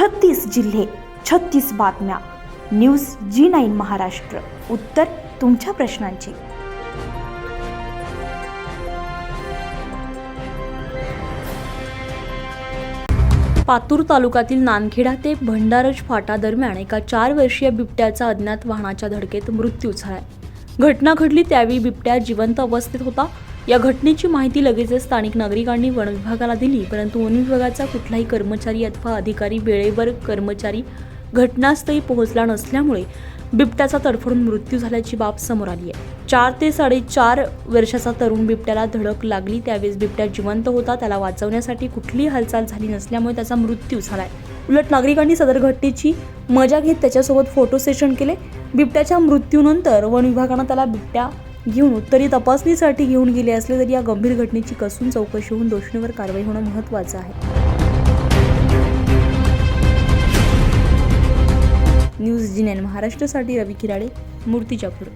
छत्तीस जिल्हे छत्तीस बातम्या. न्यूज जी नाईन महाराष्ट्र. उत्तर तुमच्या प्रश्नांची. पातूर तालुक्यातील नानखेडा ते भंडारज फाटा दरम्यान एका चार वर्षीय बिबट्याचा अज्ञात वाहनाच्या धडकेत मृत्यू झालाय घटना घडली त्यावेळी बिबट्या जिवंत अवस्थेत होता. या घटनेची माहिती लगेचच स्थानिक नागरिकांनी वन विभागाला दिली परंतु वन विभागाचा कुठलाही कर्मचारी अथवा अधिकारी वेळेवर कर्मचारी घटनास्थळी पोहोचला नसल्यामुळे बिबट्याचा तडफडून मृत्यू झाल्याची बाब समोर आली आहे. चार ते साडेचार वर्षाचा तरुण बिबट्याला धडक लागली त्यावेळेस बिबट्या जिवंत होता त्याला वाचवण्यासाठी कुठलीही हालचाल झाली नसल्यामुळे त्याचा मृत्यू झालाय. उलट नागरिकांनी सदर घटनेची मजा घेत त्याच्यासोबत फोटो सेशन केले. बिबट्याच्या मृत्यूनंतर वन विभागानं त्याला बिबट्या घेऊन उत्तरी तपासणीसाठी घेऊन गेले असले तरी या गंभीर घटनेची कसून चौकशी होऊन दोषींवर कारवाई होणं महत्त्वाचं आहे. न्यूज जी नाईन महाराष्ट्रासाठी रवी किराडे मूर्तिजापूर.